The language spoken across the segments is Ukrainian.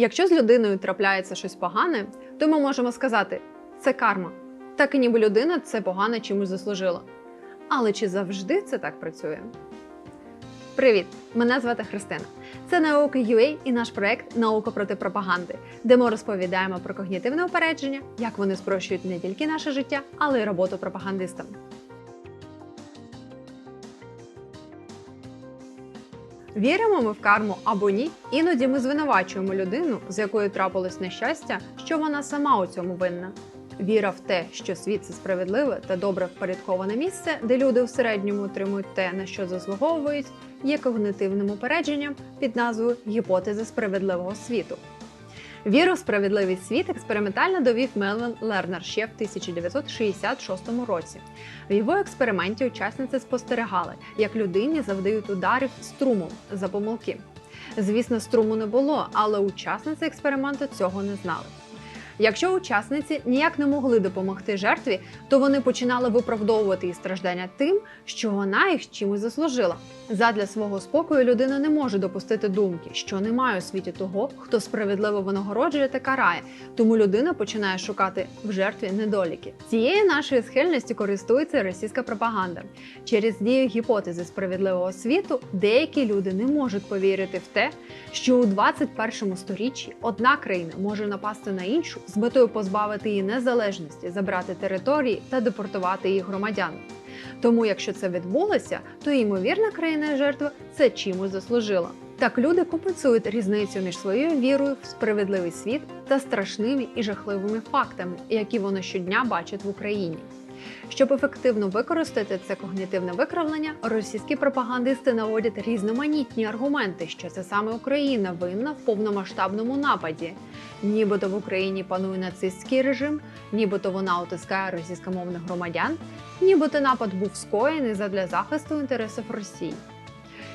Якщо з людиною трапляється щось погане, то ми можемо сказати це карма. Так і ніби людина це погане чимось заслужила. Але чи завжди це так працює? Привіт! Мене звати Христина. Це наука UA і наш проект Наука проти пропаганди, де ми розповідаємо про когнітивне упередження, як вони спрощують не тільки наше життя, але й роботу пропагандистам. Віримо ми в карму або ні, іноді ми звинувачуємо людину, з якою трапилось нещастя, що вона сама у цьому винна. Віра в те, що світ це справедливе та добре впорядковане місце, де люди в середньому отримують те, на що заслуговують, є когнитивним упередженням під назвою гіпотези справедливого світу. Віру в справедливий світ експериментально довів Мелвін Лернер ще в 1966 році. В його експерименті учасниці спостерігали, як людині завдають ударів струмом за помилки. Звісно, струму не було, але учасниці експерименту цього не знали. Якщо учасниці ніяк не могли допомогти жертві, то вони починали виправдовувати її страждання тим, що вона їх чимось заслужила. Задля свого спокою людина не може допустити думки, що немає у світі того, хто справедливо винагороджує та карає. Тому людина починає шукати в жертві недоліки. Цією нашою схильністю користується російська пропаганда. Через дію гіпотези справедливого світу деякі люди не можуть повірити в те, що у 21 сторіччі одна країна може напасти на іншу з метою позбавити її незалежності, забрати території та депортувати її громадян. Тому, якщо це відбулося, то ймовірна країна жертва це чимось заслужила. Так люди компенсують різницю між своєю вірою в справедливий світ та страшними і жахливими фактами, які вони щодня бачать в Україні. Щоб ефективно використати це когнітивне викривлення, російські пропагандисти наводять різноманітні аргументи, що це саме Україна винна в повномасштабному нападі. Нібито в Україні панує нацистський режим, нібито вона утискає російськомовних громадян, нібито напад був скоєний задля захисту інтересів Росії.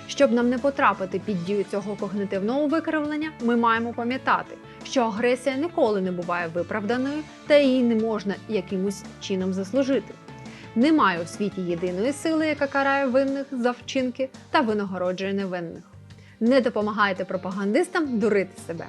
Щоб нам не потрапити під дію цього когнитивного викривлення, ми маємо пам'ятати, що агресія ніколи не буває виправданою та її не можна якимось чином заслужити. Немає у світі єдиної сили, яка карає винних за вчинки та винагороджує невинних. Не допомагайте пропагандистам дурити себе.